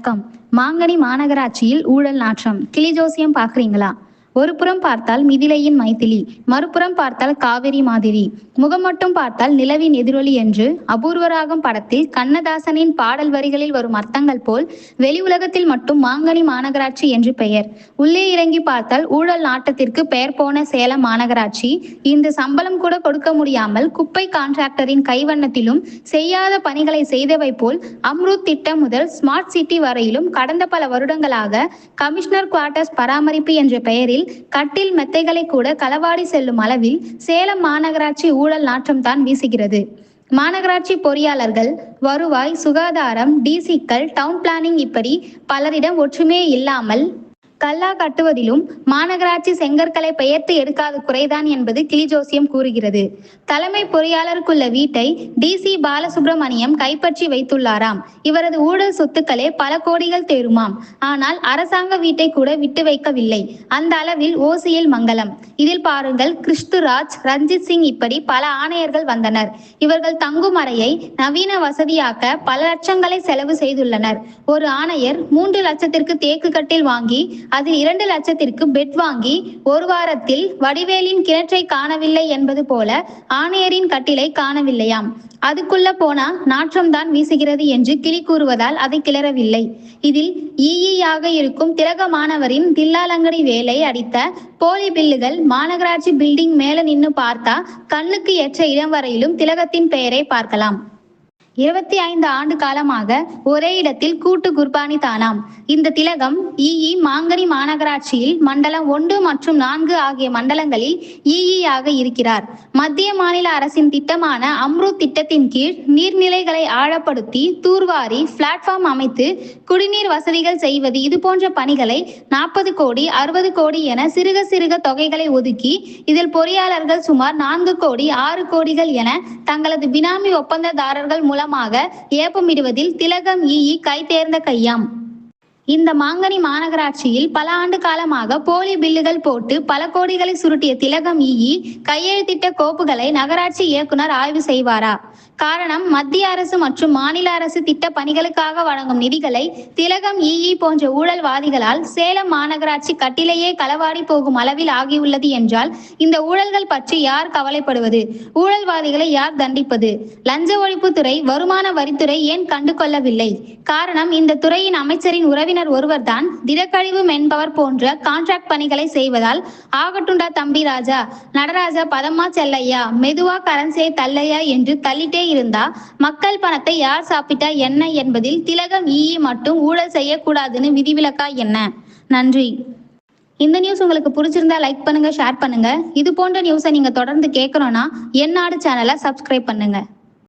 வணக்கம். மாங்கனி மாநகராட்சியில் ஊழல் நாற்றம். கிளி ஜோசியம் ஒரு புறம் பார்த்தால் மிதிலையின் மைதிலி மறுபுறம் பார்த்தால் காவிரி மாதிரி. முகம் மட்டும் பார்த்தால் நிலவின் எதிரொலி என்று அபூர்வராகம் படத்தில் கண்ணதாசனின் பாடல் வரிகளில் வரும் அர்த்தங்கள் போல் வெளி உலகத்தில் மட்டும் மாங்கனி மாநகராட்சி என்று பெயர். உள்ளே இறங்கி பார்த்தால் ஊழல் நாட்டத்திற்கு பெயர் போன சேலம் மாநகராட்சி. இந்த சம்பளம் கூட கொடுக்க முடியாமல் குப்பை கான்ட்ராக்டரின் கைவண்ணத்திலும் செய்யாத பணிகளை செய்தவை போல் அம்ருத் திட்டம் முதல் ஸ்மார்ட் சிட்டி வரையிலும் கடந்த பல வருடங்களாக கமிஷனர் குவார்டர்ஸ் பராமரிப்பு என்ற பெயரில் கட்டில் மெத்தைகளை கூட களவாடி செல்லும் அளவில் சேலம் மாநகராட்சி ஊழல் நாற்றம்தான் வீசுகிறது. மாநகராட்சி பொறியாளர்கள் வருவாய் சுகாதாரம் டிசிக்கள் டவுன் பிளானிங் இப்படி பலரிடம் ஒற்றுமையே இல்லாமல் கல்லா கட்டுவதிலும் மாநகராட்சி செங்கற்களை பெயர்த்து எடுக்காத குறைதான் என்பது கிளிஜோசியம் கூறுகிறது. தலைமை பொறியாளருக்குள்ள வீட்டை டிசி பாலசுப்ரமணியம் கைப்பற்றி வைத்துள்ளாராம். இவரது ஊழல் சொத்துக்களே பல கோடிகள் தேருமாம். ஆனால் அரசாங்க வீட்டை கூட விட்டு வைக்கவில்லை. அந்த அளவில் ஓசியில் மங்கலம். இதில் பாருங்கள் கிறிஸ்துராஜ் ரஞ்சித் சிங் இப்படி பல ஆணையர்கள் வந்தனர். இவர்கள் தங்கும் அறையை நவீன வசதியாக்க பல லட்சங்களை செலவு செய்துள்ளனர். ஒரு ஆணையர் மூன்று லட்சத்திற்கு தேக்கு கட்டில் வாங்கி அதில் இரண்டு லட்சத்திற்கு பெட் வாங்கி ஒரு வாரத்தில் வடிவேலின் கிணற்றை காணவில்லை என்பது போல ஆணையரின் கட்டிலை காணவில்லையாம். அதுக்குள்ள போனா நாற்றம்தான் வீசுகிறது என்று கிளி கூறுவதால் அதை கிளறவில்லை. இதில் ஈஈயாக இருக்கும் திலக மாணவரின் தில்லாலங்கடி வேலை அடித்த போலி பில்லுகள் மாநகராட்சி பில்டிங் மேல நின்னு பார்த்தா கண்ணுக்கு ஏற்ற இடம் வரையிலும் திலகத்தின் பெயரை பார்க்கலாம். இருபத்தி ஐந்து ஆண்டு காலமாக ஒரே இடத்தில் கூட்டு குர்பானி தானாம். இந்த திலகம் ஈஇ மாங்கனி மாநகராட்சியில் மண்டலம் ஒன்று மற்றும் நான்கு ஆகிய மண்டலங்களில் இஇயாக இருக்கிறார். மத்திய மாநில அரசின் திட்டமான அம்ருத் திட்டத்தின் கீழ் நீர்நிலைகளை ஆழப்படுத்தி தூர்வாரி பிளாட்ஃபார்ம் அமைத்து குடிநீர் வசதிகள் செய்வது இது போன்ற பணிகளை நாற்பது கோடி அறுபது கோடி என சிறுக சிறுக தொகைகளை ஒதுக்கி இதில் பொறியாளர்கள் சுமார் நான்கு கோடி ஆறு கோடிகள் என தங்களது பினாமி ஒப்பந்ததாரர்கள் மூலம் மூலமாக ஏப்பமிடுவதில் திலகம் ஈ கை தேர்ந்த கையாம். இந்த மாங்கனி மாநகராட்சியில் பல ஆண்டு காலமாக போலி பில்லுகள் போட்டு பல கோடிகளை சுருட்டிய திலகம் ஈஇ கையெழுத்திட்ட கோப்புகளை நகராட்சி இயக்குனர் ஆய்வு செய்வாரா? காரணம் மத்திய அரசு மற்றும் மாநில அரசு திட்ட பணிகளுக்காக வழங்கும் நிதிகளை திலகம் ஈஇ போன்ற ஊழல்வாதிகளால் சேலம் மாநகராட்சி கட்டிலேயே களவாடி போகும் அளவில் ஆகியுள்ளது என்றால் இந்த ஊழல்கள் பற்றி யார் கவலைப்படுவது? ஊழல்வாதிகளை யார் தண்டிப்பது? லஞ்ச ஒழிப்புத்துறை வருமான வரித்துறை ஏன் கண்டு கொள்ளவில்லை காரணம் இந்த துறையின் அமைச்சரின் உறவினர் ஒருவர்தான் திடக்கழிவு மென்பவர் போன்ற கான்ட்ராக்ட் பணிகளை செய்வதால் ஆகட்டுண்டா தம்பி ராஜா. நடராஜா பதமா செல்லையா. மெதுவா கரன்சே தள்ளையா என்று தள்ளிட்டே இருந்தா மக்கள் பணத்தை யார் சாப்பிட்டா என்ன என்பதில் திலகம் ஈஇ மட்டும் ஊழல் செய்யக்கூடாதுன்னு விதிவிலக்கா என்ன? நன்றி. இந்த நியூஸ் உங்களுக்கு பிடிச்சிருந்தா லைக் பண்ணுங்க ஷேர் பண்ணுங்க. இது போன்ற நியூஸை நீங்க தொடர்ந்து கேட்கணும்னா என்னாடு சேனலை சப்ஸ்கிரைப் பண்ணுங்க.